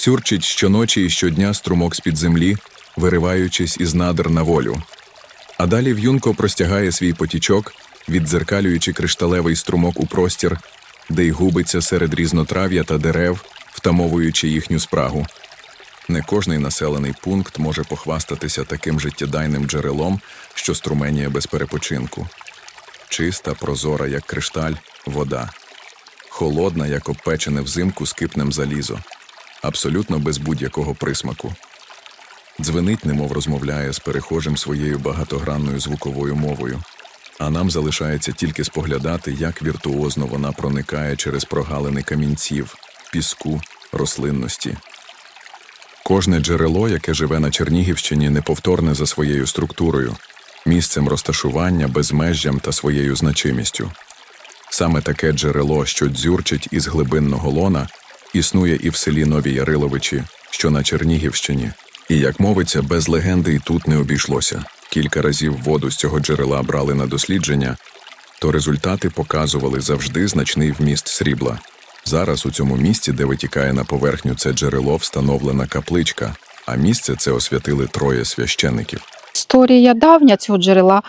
Сюрчить щоночі і щодня струмок з-під землі, вириваючись із надр на волю. А далі в'юнко простягає свій потічок, віддзеркалюючи кришталевий струмок у простір, де й губиться серед різнотрав'я та дерев, втамовуючи їхню спрагу. Не кожний населений пункт може похвастатися таким життєдайним джерелом, що струменіє без перепочинку. Чиста, прозора, як кришталь, вода, холодна, як обпечене взимку скипнем залізо, абсолютно без будь-якого присмаку. Дзвенить, немов розмовляє з перехожим своєю багатогранною звуковою мовою, а нам залишається тільки споглядати, як віртуозно вона проникає через прогалини камінців, піску, рослинності. Кожне джерело, яке живе на Чернігівщині, неповторне за своєю структурою, місцем розташування, безмежжям та своєю значимістю. Саме таке джерело, що дзюрчить із глибинного лона, існує і в селі Нові Яриловичі, що на Чернігівщині. І, як мовиться, без легенди і тут не обійшлося. Кілька разів воду з цього джерела брали на дослідження, то результати показували завжди значний вміст срібла. Зараз у цьому місці, де витікає на поверхню це джерело, встановлена капличка, а місце це освятили троє священиків. Історія давня цього джерела.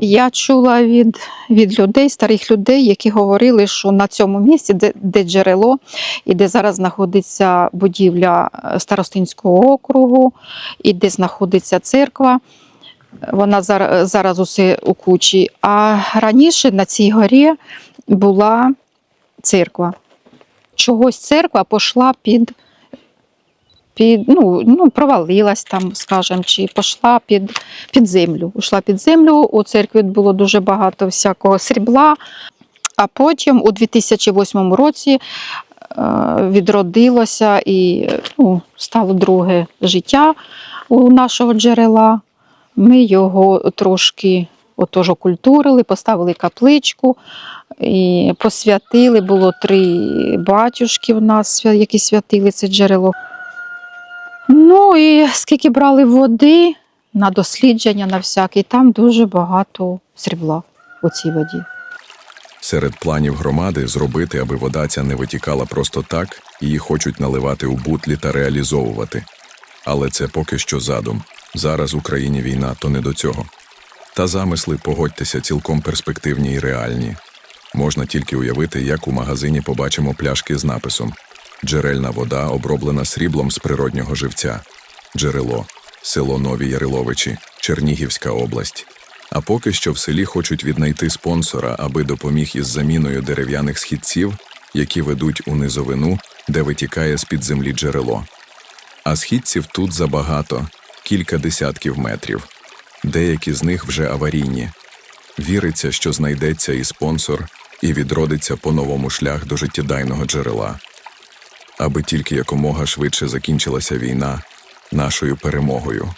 Я чула від, від людей, старих людей, які говорили, що на цьому місці, де, де джерело, і де зараз знаходиться будівля е, Старостинського округу, і де знаходиться церква, вона зараз, зараз усе у кучі. А раніше на цій горі була церква. Чогось церква пішла під під, ну, ну, провалилась там, скажімо, чи пішла під, під землю. Ушла під землю, у церкві було дуже багато всякого срібла. А потім у 2008 році е, відродилося і ну, стало друге життя у нашого джерела. Ми його трошки отож окультурили, поставили капличку і посвятили. Було три батюшки в нас, які святили це джерело. Ну і скільки брали води на дослідження, на всяке, і там дуже багато срібла у цій воді. Серед планів громади зробити, аби вода ця не витікала просто так, її хочуть наливати у бутлі та реалізовувати. Але це поки що задум. Зараз в Україні війна, то не до цього. Та замисли, погодьтеся, цілком перспективні і реальні. Можна тільки уявити, як у магазині побачимо пляшки з написом Джерельна вода, оброблена сріблом з природнього живця. Джерело, село Нові Яриловичі, Чернігівська область. А поки що в селі хочуть віднайти спонсора, аби допоміг із заміною дерев'яних східців, які ведуть у низовину, де витікає з-під землі джерело. А східців тут забагато, кілька десятків метрів. Деякі з них вже аварійні. Віриться, що знайдеться і спонсор, і відродиться по-новому шлях до життєдайного джерела. Аби тільки якомога швидше закінчилася війна нашою перемогою.